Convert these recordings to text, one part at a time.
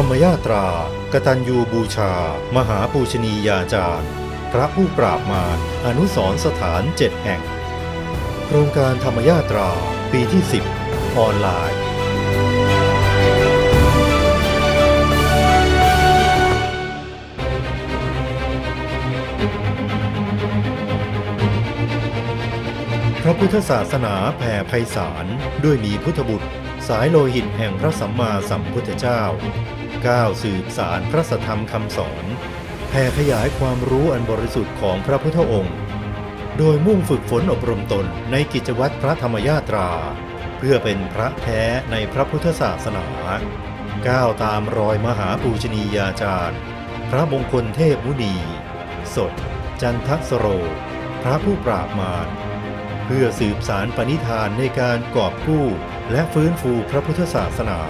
ธรรมยาตรากตัญญูบูชา มหาปูชนียาจารย์ พระผู้ปราบมารอนุสรสถานเจ็ดแห่ง โครงการธรรมยาตรา ปีที่ 10 ออนไลน์ พระพุทธศาสนาแผ่ไพศาลด้วยมีพุทธบุตร สายโลหิตแห่งพระสัมมาสัมพุทธเจ้า ก้าวสืบสารพระธรรมคำสอนแผ่ขยายความรู้อันบริสุทธิ์ของพระพุทธองค์ โดยมุ่งฝึกฝนอบรมตนในกิจวัตรพระธรรมยาตรา เพื่อเป็นพระแท้ในพระพุทธศาสนา ก้าวตามรอยมหาปูชนียาจารย์ พระมงคลเทพมุนี สด จันทสโร พระผู้ปราบมารเพื่อสืบสารปณิธานในการกอบกู้และฟื้นฟูพระพุทธศาสนา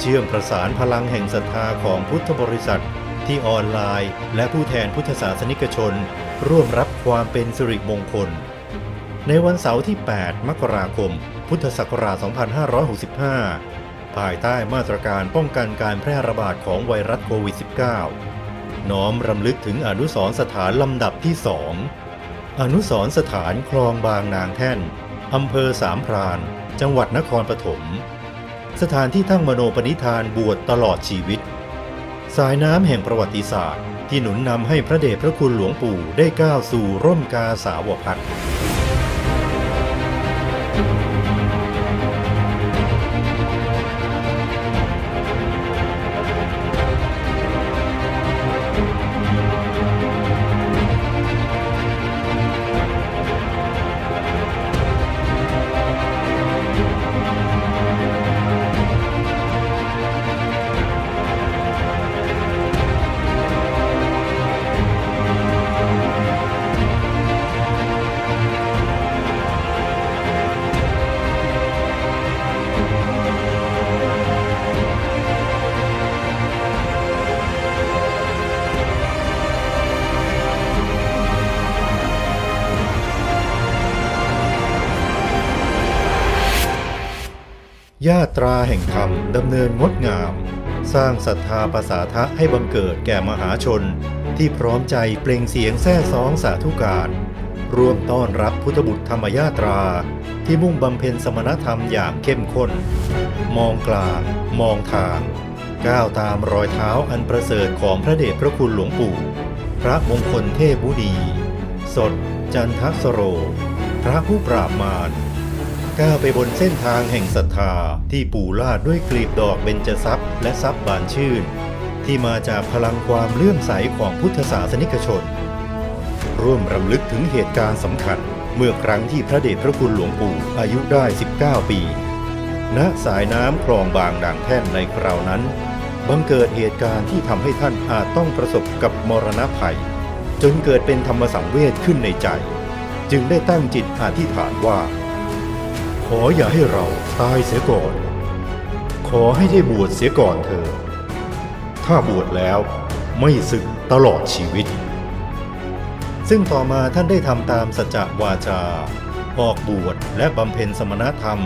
เชื่อมประสานพลังแห่งศรัทธาของพุทธบริษัท ที่ออนไลน์ และผู้แทนพุทธศาสนิกชน ร่วมรับความเป็นสิริมงคล ในวันเสาร์ที่ 8 มกราคม พุทธศักราช 2565 ภายใต้มาตรการป้องกันการแพร่ระบาดของไวรัสโควิด -19 น้อมรำลึกถึงอนุสรสถานลำดับที่สองอนุสรสถานคลองบางนางแท่นอำเภอสามพราน จังหวัดนครปฐม สถานที่ตั้งมโนปณิธานบวชตลอดชีวิต สายน้ำแห่งประวัติศาสตร์ ที่หนุนนำให้พระเดชพระคุณหลวงปู่ได้ก้าวสู่ร่มกาสาวพัฒน์ ญาตราแห่งธรรมดำเนินงดงาม สร้างศรัทธาประสาทะให้บังเกิดแก่มหาชน ที่พร้อมใจเปล่งเสียงแซ่ซ้องสาธุการร่วมต้อนรับพุทธบุตรธรรมญาตรา ที่มุ่งบำเพ็ญสมณธรรมอย่างเข้มข้น มองกลาง มองทาง ก้าวตามรอยเท้าอันประเสริฐของพระเดชพระคุณหลวงปู่ พระมงคลเทพมุนีสด จันทสโร พระผู้ปราบมาร ก้าวไปบนเส้นทางแห่งศรัทธาที่ปู่ลาดด้วยกลีบดอกเบญจทรัพย์และทรัพย์บานชื่น ที่มาจากพลังความเลื่อมใสของพุทธศาสนิกชน ร่วมรำลึกถึงเหตุการณ์สำคัญ เมื่อครั้งที่พระเดชพระคุณหลวงปู่อายุได้ 19 ปี ณสายน้ำคลองบางด่างแท่นในคราวนั้นบังเกิดเหตุการณ์ที่ทำให้ท่านอาจต้องประสบกับมรณะภัย จนเกิดเป็นธรรมสังเวชขึ้นในใจ จึงได้ตั้งจิตอธิษฐานว่า ขออย่าให้เราตายเสียก่อน ขอให้ได้บวชเสียก่อนเธอ ถ้าบวชแล้วไม่สึกตลอดชีวิต ซึ่งต่อมาท่านได้ทำตามสัจจวาจา ออกบวชและบำเพ็ญสมณธรรม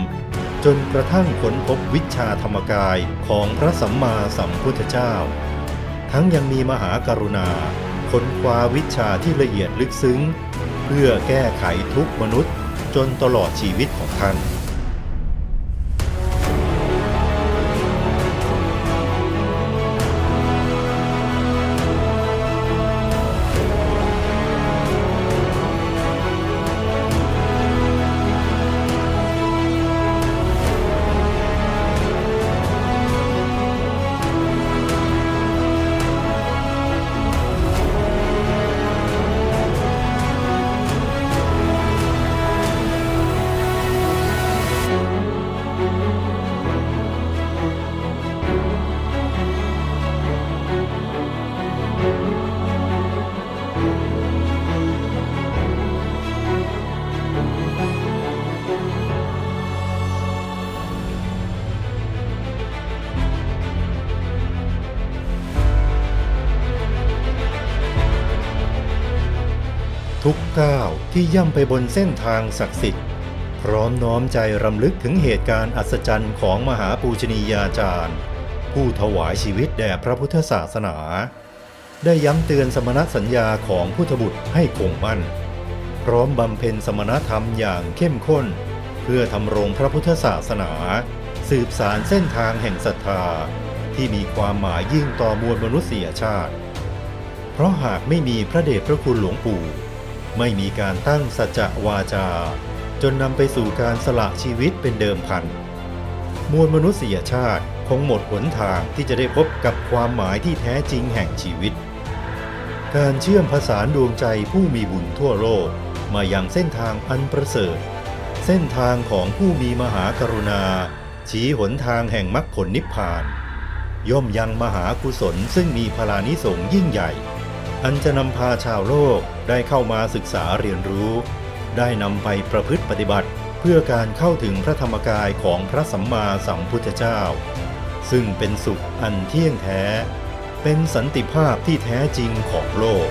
จนกระทั่งค้นพบวิชาธรรมกายของพระสัมมาสัมพุทธเจ้า ทั้งยังมีมหากรุณาค้นคว้าวิชาที่ละเอียดลึกซึ้ง เพื่อแก้ไขทุกมนุษย์ จนตลอดชีวิตของท่าน ทุกก้าวที่ย่ำไปบนเส้นทางศักดิ์สิทธิ์ พร้อมน้อมใจรำลึกถึงเหตุการณ์อัศจรรย์ของมหาปูชนียาจารย์ ผู้ถวายชีวิตแด่พระพุทธศาสนา ได้ย้ำเตือนสมณสัญญาของพุทธบุตรให้คงมั่น พร้อมบำเพ็ญสมณธรรมอย่างเข้มข้น เพื่อทำรงพระพุทธศาสนา สืบสารเส้นทางแห่งศรัทธา ที่มีความหมายยิ่งต่อมวลมนุษยชาติ เพราะหากไม่มีพระเดชพระคุณหลวงปู่ ไม่มีการตั้งสัจจะวาจา จนนำไปสู่การสละชีวิตเป็นเดิมพัน มวลมนุษยชาติคงหมดหนทางที่จะได้พบกับความหมายที่แท้จริงแห่งชีวิต การเชื่อมผสานดวงใจผู้มีบุญทั่วโลก มายังเส้นทางอันประเสริฐ เส้นทางของผู้มีมหากรุณา ชี้หนทางแห่งมรรคผลนิพพาน ย่อมยังมหากุศลซึ่งมีพลานิสงยิ่งใหญ่ อันจะนำพาชาวโลกได้เข้ามาศึกษาเรียนรู้ ได้นำไปประพฤติปฏิบัติ เพื่อการเข้าถึงพระธรรมกายของพระสัมมาสัมพุทธเจ้า ซึ่งเป็นสุขอันเที่ยงแท้ เป็นสันติภาพที่แท้จริงของโลก